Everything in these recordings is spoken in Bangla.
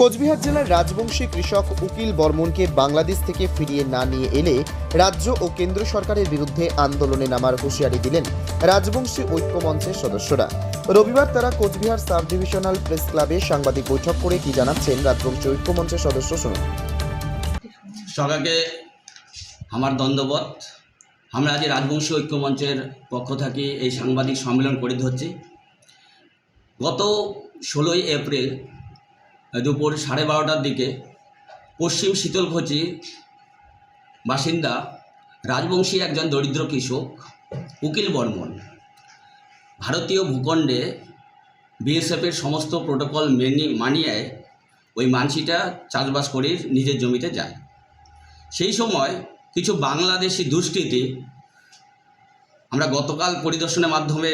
কোচবিহার জেলার রাজবংশী কৃষক উকিল বর্মনকে বাংলাদেশ থেকে ফিরিয়ে না নিয়ে এলে রাজ্য ও কেন্দ্র সরকারের বিরুদ্ধে আন্দোলনে নামার হুঁশিয়ারি দিলেন রাজবংশী ঐক্য মঞ্চের সদস্যরা। রবিবার তারা কোচবিহার সাব ডিভিশনাল প্রেস ক্লাবে সাংবাদিক বৈঠক করে কি জানাচ্ছেন রাজবংশী ঐক্য মঞ্চের সদস্য শুনুন। সবাইকে আমার দ্বন্দ্ববত আমরা আজ রাজবংশী ঐক্যমঞ্চের পক্ষ থেকে এই সাংবাদিক সম্মেলন করে ধরছি। গত ষোলোই এপ্রিল দুপুর সাড়ে বারোটার দিকে পশ্চিম শীতলকুচি বাসিন্দা রাজবংশী একজন দরিদ্র কৃষক, উকিল বর্মন। ভারতীয় ভূখণ্ডে বিএসএফের সমস্ত প্রোটোকল মেনে, মানিয়ে ওই মানসিটা চাষবাস করে নিজের জমিতে যায়। সেই সময় কিছু বাংলাদেশি দুষ্কৃতি, আমরা গতকাল পরিদর্শনের মাধ্যমে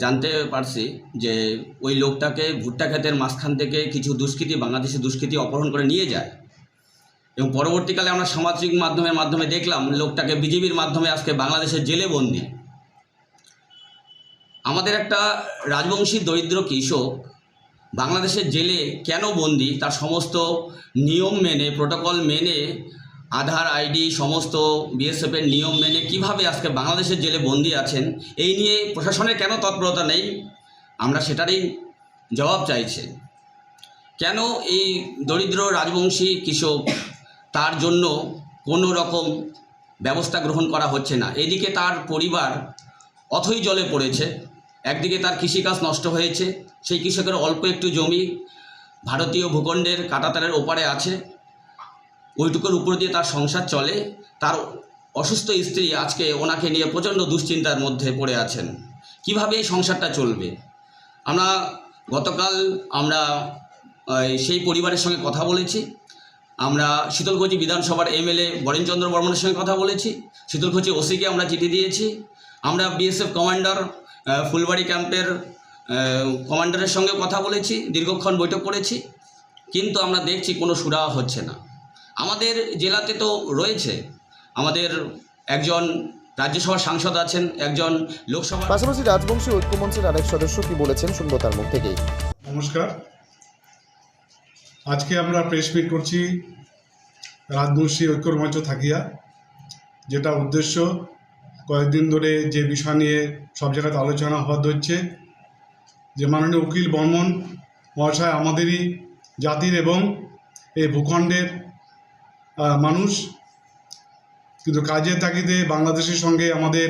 জানতে পারছি যে ওই লোকটাকে ভুট্টা ক্ষেতের মাঝখান থেকে কিছু দুষ্কৃতী, বাংলাদেশি দুষ্কৃতী অপহরণ করে নিয়ে যায়। এবং পরবর্তীকালে আমরা সামাজিক মাধ্যমের মাধ্যমে দেখলাম লোকটাকে বিজেপির মাধ্যমে আজকে বাংলাদেশের জেলে বন্দি। আমাদের একটা রাজবংশী দরিদ্র কৃষক বাংলাদেশের জেলে কেন বন্দি? তার সমস্ত নিয়ম মেনে, প্রোটোকল মেনে আধার আইডি, সমস্ত বিএসএফের নিয়ম মেনে কীভাবে আজকে বাংলাদেশের জেলে বন্দি আছেন, এই নিয়ে প্রশাসনের কেন তৎপরতা নেই? আমরা সেটারই জবাব চাইছি। কেন এই দরিদ্র রাজবংশী কৃষক, তার জন্য কোনো রকম ব্যবস্থা গ্রহণ করা হচ্ছে না? এদিকে তার পরিবার অথই জলে পড়েছে, একদিকে তার কৃষিকাজ নষ্ট হয়েছে, সেই কৃষকের অল্প একটু জমি ভারতীয় ভূখণ্ডের কাটাতারের ওপারে আছে ওইটুকুর উপর দিয়ে তার সংসার চলে। তার অসুস্থ স্ত্রী আজকে ওনাকে নিয়ে প্রচণ্ড দুশ্চিন্তার মধ্যে পড়ে আছেন। কীভাবে এই সংসারটা চলবে? আমরা গতকাল আমরা সেই পরিবারের সঙ্গে কথা বলেছি। আমরা শীতলকুচি বিধানসভার এমএলএ বরেনচন্দ্র বর্মনের সঙ্গে কথা বলেছি। শীতলকুচি ওসিকে আমরা চিঠি দিয়েছি। আমরা বিএসএফ কমান্ডার ফুলবাড়ি ক্যাম্পের কমান্ডারের সঙ্গে কথা বলেছি, দীর্ঘক্ষণ বৈঠক করেছি। কিন্তু আমরা দেখছি কোনো সুরাহা হচ্ছে না। আমাদের জেলাতে তো রয়েছে। আমাদের একজন রাজ্যসভার সাংসদ আছেন একজন লোকসভা পাশাপাশি রাজবংশী ঐক্য মঞ্চের আরেক সদস্য কি বলেছেন শুনব তার মুখ থেকেই। নমস্কার। আজকে আমরা প্রেস মিট করছি রাজবংশী ঐক্যমঞ্চ থাকিয়া যেটা উদ্দেশ্য কয়েকদিন ধরে যে বিষয় নিয়ে সব জায়গাতে আলোচনা হওয়া হচ্ছে যে মাননীয় উকিল বর্মন মহাশয় আমাদেরই জাতির এবং এই ভূখণ্ডের মানুষ। কিন্তু কাজের তাগিদে বাংলাদেশের সঙ্গে আমাদের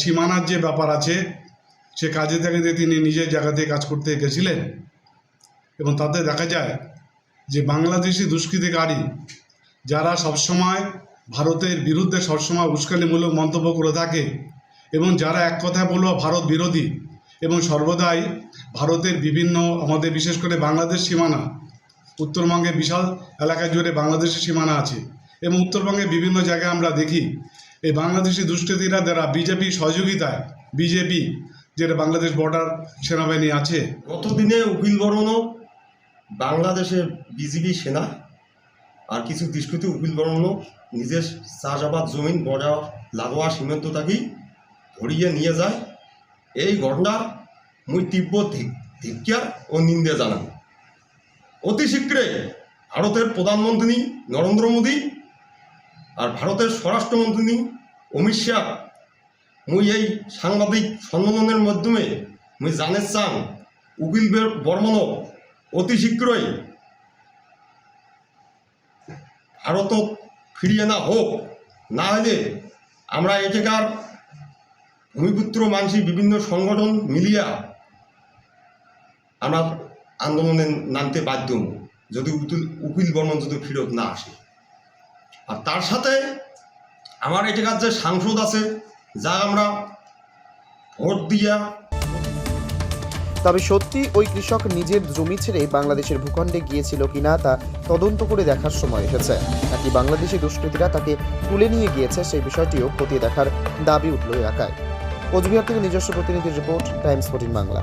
সীমানার যে ব্যাপার আছে, সে কাজের তাগিদে তিনি নিজের জায়গাতে কাজ করতে গেছিলেন। এবং তাতে দেখা যায় যে বাংলাদেশি দুষ্কৃতিকারী যারা সবসময় ভারতের বিরুদ্ধে সবসময় উস্কানিমূলক মন্তব্য করে থাকে, এবং যারা এক কথায় বলব ভারত বিরোধী, এবং সর্বদাই ভারতের বিভিন্ন, আমাদের বিশেষ করে বাংলাদেশ সীমানা উত্তরবঙ্গে বিশাল এলাকা জুড়ে বাংলাদেশের সীমানা আছে এবং উত্তরবঙ্গে বিভিন্ন জায়গায় আমরা দেখি, এই বাংলাদেশি দুষ্কৃতীরা যারা বিজেপি সহযোগিতায়, বিজেপি, যেটা বাংলাদেশ বর্ডার সেনাবাহিনী আছে। গতদিনে উকিল বর্মনও বাংলাদেশের বিজিবি সেনা আর কিছু দুষ্কৃতী উকিল বর্মনও নিজের চাষাবাদ জমিন বর্ডার লাগোয়া, সীমান্ত থাকি ধরিয়ে নিয়ে যায়। এই ঘটনা মুই তীব্র ধি- ধিক্কার ও নিন্দে জানান অতি শীঘ্রে ভারতের প্রধানমন্ত্রী নরেন্দ্র মোদী আর ভারতের স্বরাষ্ট্রমন্ত্রী অমিত শাহ, মুই এই সাংবাদিক সম্মেলনের মাধ্যমে মুই জানে চান উকিল বে- বর্মনক অতি শীঘ্রই ভারত ফিরিয়ে না হোক, না হলে আমরা এটাকার ভূমিপুত্র মানসি বিভিন্ন সংগঠন মিলিয়া আমরা আন্দোলনে নামতে বাধ্য যদি উকিল উকিল বর্মন যদি ফেরত না আসে। আর তার সাথে আমার এটাকার যে সাংসদ আছে, যা আমরা ভোট দিয়া তবে সত্যি ওই কৃষক নিজের জমি ছেড়ে বাংলাদেশের ভূখণ্ডে গিয়েছিল কিনা তা তদন্ত করে দেখার সময় এসেছে। নাকি বাংলাদেশি দুষ্কৃতীরা তাকে তুলে নিয়ে গিয়েছে সেই বিষয়টিও খতিয়ে দেখার দাবি উঠল এলাকায়। কোচবিহার থেকে নিজস্ব প্রতিনিধির রিপোর্ট, টাইমস ফোর্টিন বাংলা।